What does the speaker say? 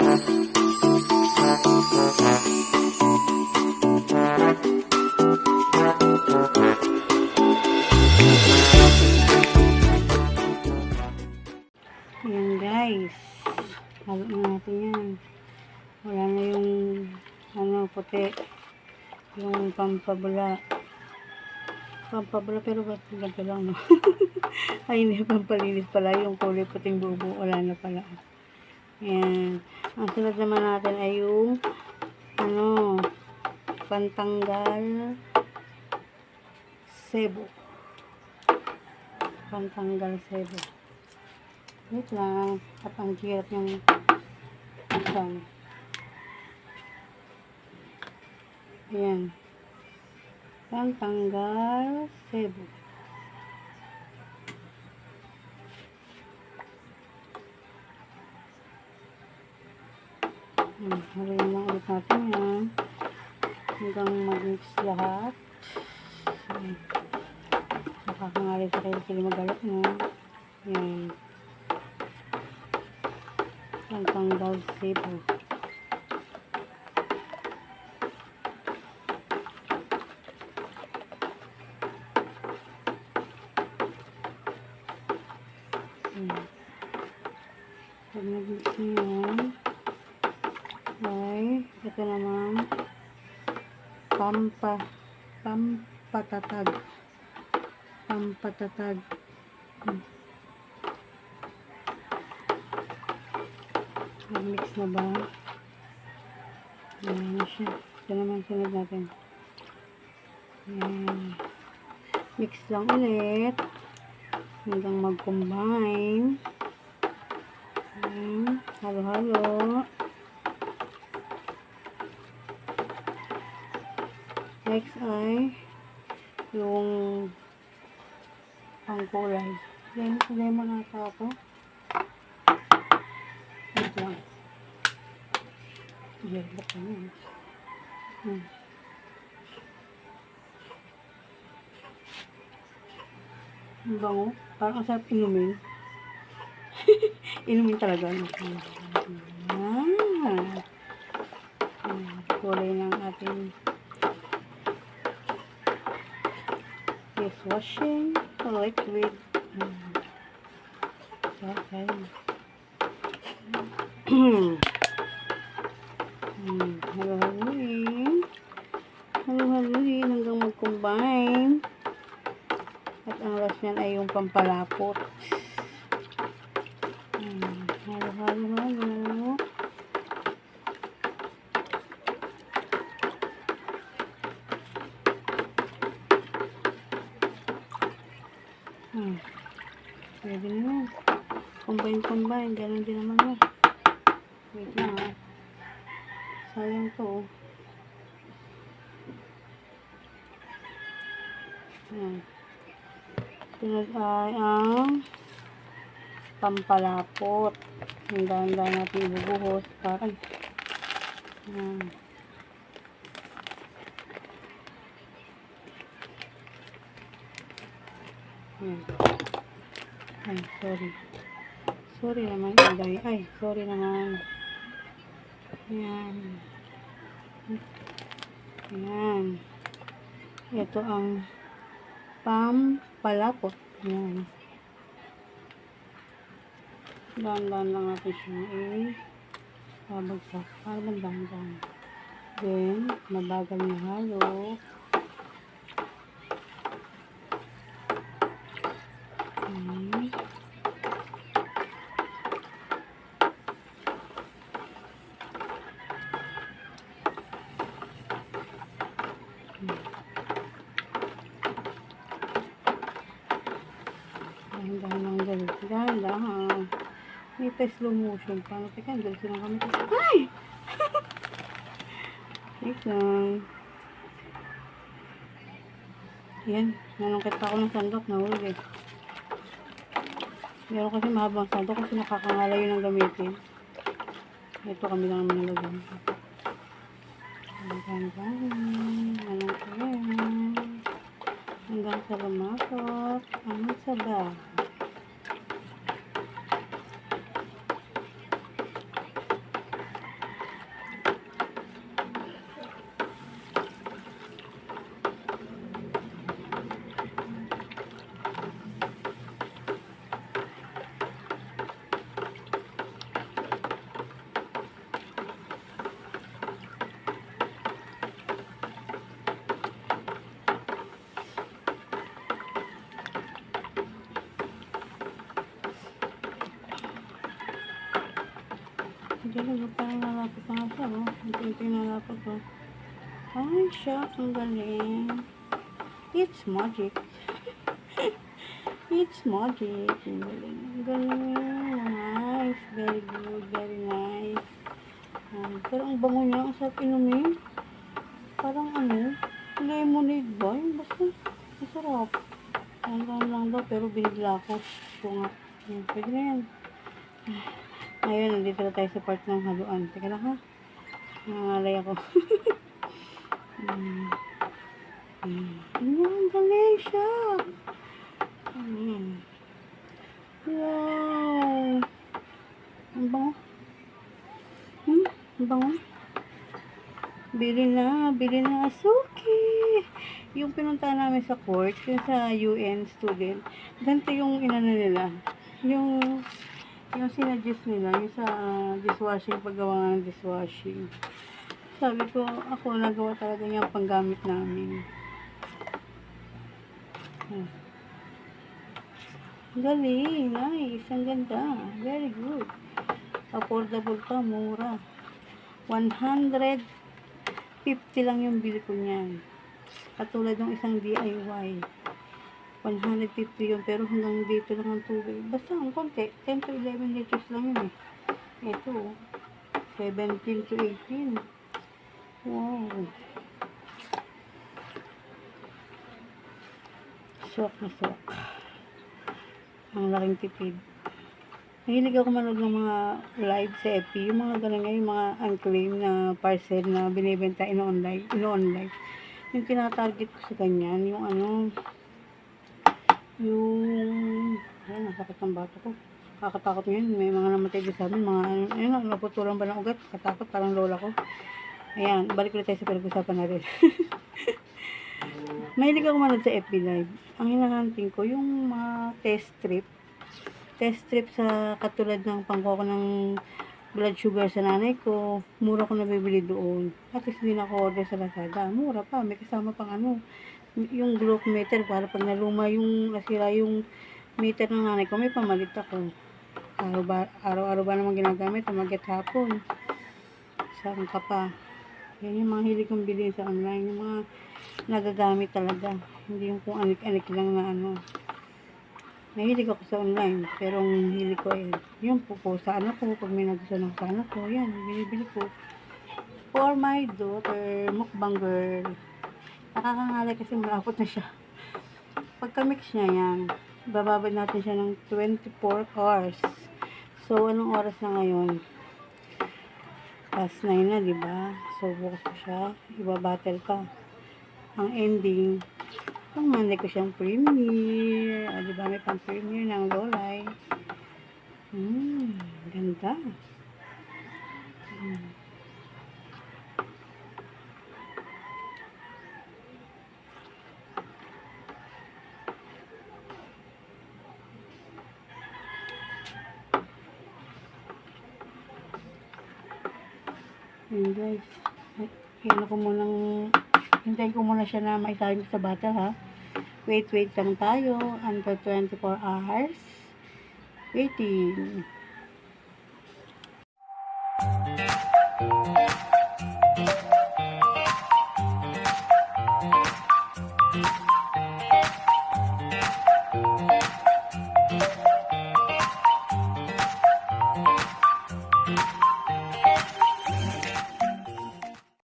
Ayan guys. Halo na natin yan. Wala na yung ano puti. Yung pampabula. Pampabula pero ba't ganito lang no? Ay hindi pampalinis pala. Yung kulay puting bubo. Wala na pala. Ayan. Ang sunod naman natin ay yung ano pantanggal sebo. Pantanggal sebo. Wait lang. At ang hirap yung isang. Ayan. Pantanggal sebo. Hmm, haluin lang ulit natin yan. Hanggang mag-mix lahat. Ayan. Nakakangali sa kayo sila magalit no. Ayan. Pantanggal sebo. Ayan. Pag nag-mix nyo yan, ay, ito naman, pampa, pampatatag. Pampatatag. Hmm. Nag-mix na ba? Ayan na siya. Ito naman sunod natin. Ayan. Mix lang ulit. Hanggang mag-combine. Halo-halo. Next ay yung pangkulay. Lemon, lemon nata ako. Wait lang. Yellow na. Hmm. Ang bango. Parang ang sarap inumin. inumin talaga. Ah, kulay ng ating dishwashing liquid. Hmm. Okay. Hmm, halo-haloin. Halo-haloin hanggang mag-combine. At ang last niyan ay yung pampalapot. Hmm, halo-halo-halo. Hmm. Pwede na yun. Combine-combine. Ganun din naman yun. Wait lang ah. Sayang to oh. Yan. Sunod ay ang pampalapot. Yung dahan-dahan natin ibubuhos. Parang. Yan. Yan. Ay, sorry. Sorry naman, Inday. Ay, sorry naman. Yan. Yan. Ito ang pampalapot. Yan. Dahan-dahan lang natin siya eh. Babagsak. Parang dahan-dahan. Then, mabagal na halo. Hmm. Dahan-dahan lang dyan. Dahan-dahan. Pa slow motion pa. Teka, dito lang kami. Ay! Wait lang. Yan. Nanungkit pa ako ng sandok. Nahuli. Meron kasi mahabang sandok kasi nakakangalayo ng gamitin. Ito kami lang naman nilagyan. Dahan-dahan. Anong kaya? Hanggang sa lumakot. Ang sabaw. Diyan lang, parang nalapit na nga siya, oh. Unti-unti nalapit, oh. Ay, siya, ang galing. It's magic. It's magic. Ang galing. Ang galing. Nice. Very good. Very nice. Um, pero ang bango niya, ang sarap inumin. Parang ano, lemonade ba? Yung basta, masarap. Hanggang lang daw, pero binigla ko. Ito nga. Yan, pwede na yan. Ngayon, nandito na tayo sa part ng haluan. Teka lang ha. Nangangalay ako. mm. Mm. Ang galing siya. Mm. Wow. Ang bango. Hmm? Ang bango. Bili na, bili na. Suki! Yung pinunta namin sa court, yung sa UN student, ganito yung inano nila. Yung, yung sinadjust nila, yung sa dishwashing, paggawa ng dishwashing. Sabi ko, ako nagawa talaga ang panggamit namin. Hmm. Galing, nice, ang ganda. Very good. Affordable pa, mura. 150 lang yung bili ko niyan. Katulad ng isang DIY. 150 yun, pero hanggang dito lang ang tubig. Basta ang konti, 10 to 11 liters lang yun eh. Ito, 17 to 18. Wow. Swak na swak. Ang laking tipid. Mahilig ako manood ng mga live sa FB. Yung mga ganun nga, yung mga unclaimed na parcel na binibenta in-online. In-online. Yung tinatarget ko sa ganyan, yung ano, yung, ayun, nasakit ng bato ko. Kakatakot yun. May mga namatay din sa amin. Mga, ayun, naputulan ba ng ugat? Katakot, parang lola ko. Ayan, balik ulit tayo sa pinag-usapan natin. Mahilig ako manood sa FB Live. Ang hinahanting ko, yung mga test strip. Test strip sa katulad ng pangkoko ng blood sugar sa nanay ko. Mura ko nabibili doon. At least na ako order sa Lazada. Mura pa. May kasama pang ano. Yung glucometer para pag naluma yung nasira yung meter ng nanay ko, may pamalit ako. Araw ba, araw-araw ba naman ginagamit? Umagat hapon. Saan ka pa? Yan yung mga hilig kong bilhin sa online. Yung mga nagagamit talaga. Hindi yung kung anik-anik lang na ano. Mahilig ako sa online. Pero ang hilig ko eh, yung po po sa anak ko. Pag may nagustuhan ako sa anak ko, yan, binibili ko. For my daughter, mukbang girl. Nakakangalay kasi malapot na siya. Pagka-mix niya yan, bababad natin siya ng 24 hours. So, anong oras na ngayon? Past 9 na, di ba? So, bukas ko siya. Iba-battle pa. Ang ending, pang Monday ko siyang premiere. Ah, di ba? May pang premiere ng Lolay. Hmm, ganda. Hmm. Ayun guys. Kaya ko munang hintayin ko muna siya na maisahin sa bata ha. Wait, wait lang tayo until 24 hours. Waiting.